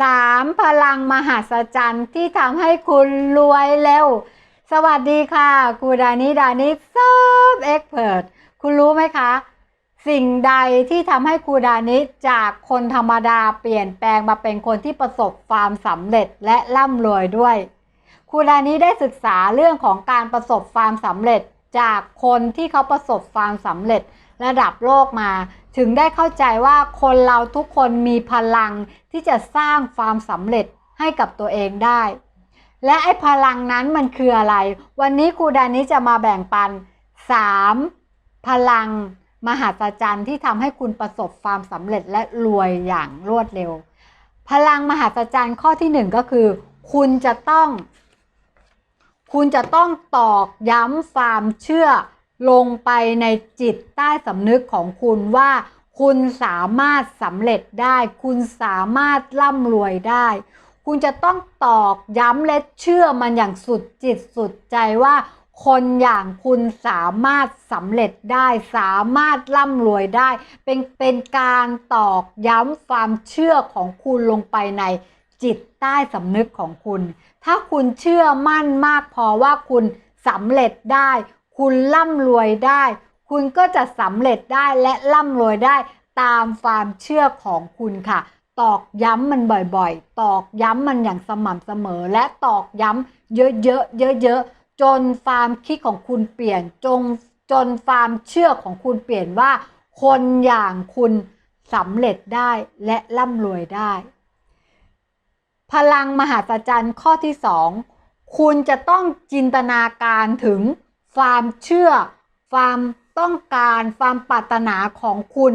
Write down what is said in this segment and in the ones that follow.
สามพลังมหัศจรรย์ที่ทำให้คุณรวยเร็ว สวัสดีค่ะครูดานิดานิซอบเอ็กเพรสคุณรู้ไหมคะ สิ่งใดที่ทำให้ครูดานิจากคนธรรมดาเปลี่ยนแปลงมาเป็นคนที่ประสบความสำเร็จและร่ำรวยด้วยครูดานิได้ศึกษาเรื่องของการประสบความสำเร็จจากคนที่เขาประสบความสำเร็จระดับโลกมา ถึงได้เข้าใจว่าคนเราทุกคนมีพลังที่จะสร้างความสำเร็จให้กับตัวเองได้ และไอ้พลังนั้นมันคืออะไร วันนี้ครูดานิจะมาแบ่งปัน 3 พลังมหัศจรรย์ที่ทำให้คุณประสบความสำเร็จและรวยอย่างรวดเร็ว พลังมหัศจรรย์ข้อที่หนึ่งก็คือ คุณจะต้อง คุณจะต้องตอกย้ำความเชื่อ ลงไปในจิตใต้สำนึกของคุณว่า คุณสามารถสำเร็จได้ คุณสามารถร่ำรวยได้ คุณจะต้องตอกย้ำและเชื่อมันอย่างสุดจิตสุดใจว่า คนอย่างคุณสามารถสำเร็จได้ สามารถร่ำรวยได้ เป็นเป็นการตอกย้ำความเชื่อของคุณลงไปในจิตใต้สำนึกของคุณ ถ้าคุณเชื่อมั่นมากพอว่าคุณสำเร็จได้ คุณร่ำรวยได้ คุณก็จะสำเร็จได้และร่ำรวยได้ตามความเชื่อของคุณค่ะ ตอกย้ำมันบ่อยๆ ตอกย้ำมันอย่างสม่ำเสมอ และตอกย้ำเยอะๆเยอะๆจนความคิดของคุณเปลี่ยนจงจนความเชื่อของคุณเปลี่ยนว่า คนอย่างคุณสำเร็จได้และร่ำรวยได้ พลังมหาศจรรย์ข้อที่สองคุณจะต้องจินตนาการถึง ความเชื่อ ความต้องการ ความปรารถนาของคุณ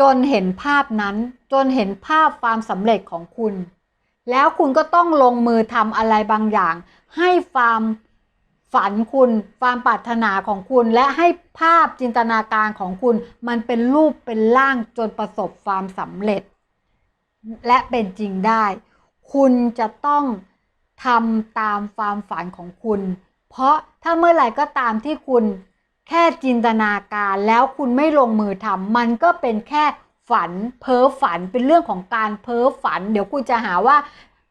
จนเห็นภาพนั้น จนเห็นภาพความสำเร็จของคุณ แล้วคุณก็ต้องลงมือทำอะไรบางอย่าง ให้ความฝันคุณ ความปรารถนาของคุณ และให้ภาพจินตนาการของคุณ มันเป็นรูปเป็นร่างจนประสบความสำเร็จ และเป็นจริงได้ คุณจะต้องทำตามความฝันของคุณ เพราะถ้าเมื่อไหร่ก็ตามที่คุณแค่จินตนาการแล้วคุณไม่ลงมือทำมันก็เป็นแค่ฝันเพ้อฝันเป็นเรื่องของการเพ้อฝัน เดี๋ยวคุณจะหาว่า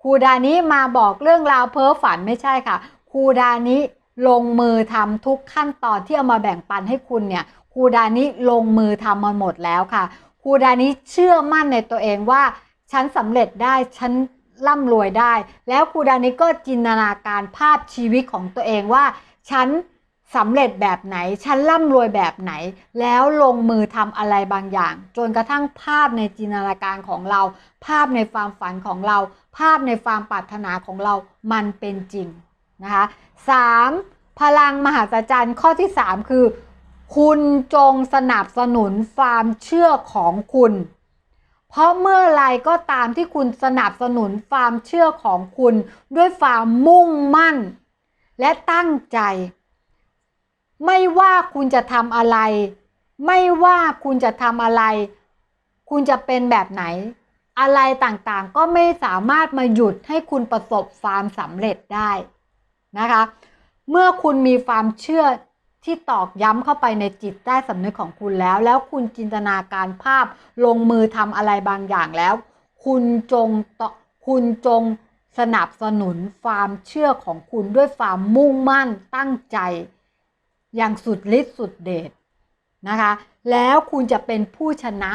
ครูดานี้มาบอกเรื่องราวเพ้อฝันไม่ใช่ค่ะครูดานี้ลงมือทำทุกขั้นตอนที่เอามาแบ่งปันให้คุณเนี่ยครูดานี้ลงมือทำมาหมดแล้วค่ะครูดานี้เชื่อมั่นในตัวเองว่า ฉันสำเร็จได้ฉัน ร่ำรวยได้ แล้วครูดานิก็จินตนาการภาพชีวิตของตัวเองว่า ฉันสำเร็จแบบไหน ฉันร่ำรวยแบบไหน แล้วลงมือทำอะไรบางอย่าง จนกระทั่งภาพในจินตนาการของเรา ภาพในความฝันของเรา ภาพในความปรารถนาของเรามันเป็นจริงนะคะ 3. พลังมหาศจรรย์ข้อที่ 3 คือ คุณจงสนับสนุนความเชื่อของคุณ เพราะเมื่อไรก็ตามที่คุณสนับสนุนความเชื่อของคุณด้วยความมุ่งมั่น และตั้งใจ ไม่ว่าคุณจะทำอะไร ไม่ว่าคุณจะทำอะไร คุณจะเป็นแบบไหน อะไรต่างๆ ก็ไม่สามารถมาหยุดให้คุณประสบความสำเร็จได้นะคะ เมื่อคุณมีความเชื่อ ที่ตอกย้ำเข้าไปในจิตใต้สำนึกของคุณแล้ว แล้วคุณจินตนาการภาพลงมือทำอะไรบางอย่างแล้ว คุณจงตคุณจงสนับสนุนความเชื่อของคุณด้วยความมุ่งมั่นตั้งใจ อย่างสุดฤทธิ์สุดเดชนะคะ แล้วคุณจะเป็นผู้ชนะ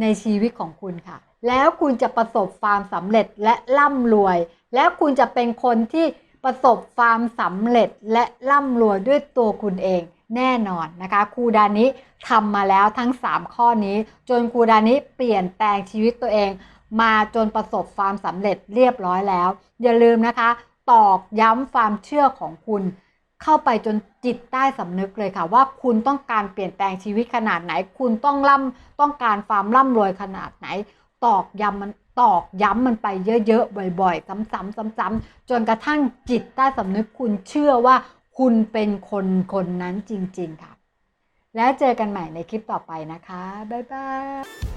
ในชีวิตของคุณค่ะ แล้วคุณจะประสบความสำเร็จและร่ำรวย แล้วคุณจะเป็นคนที่ ประสบความสำเร็จและร่ำรวยด้วยตัวคุณเองแน่นอนนะคะครูดานิทำมาแล้วทั้ง 3 ข้อนี้ จนครูดานิเปลี่ยนแปลงชีวิตตัวเอง มาจนประสบความสำเร็จเรียบร้อยแล้ว อย่าลืมนะคะ ตอกย้ำความเชื่อของคุณ เข้าไปจนจิตใต้สำนึกเลยค่ะ ว่าคุณต้องการเปลี่ยนแปลงชีวิตขนาดไหน คุณต้องร่ำต้องการความร่ำรวยขนาดไหน ตอกย้ำมันตอกย้ำมันไปเยอะๆบ่อยๆ ซ้ำๆซ้ำๆจนกระทั่งจิตใต้สำนึกคุณเชื่อว่าคุณเป็นคนคนนั้นจริง ๆ ค่ะ แล้วเจอกันใหม่ในคลิปต่อไปนะคะ บ๊ายบาย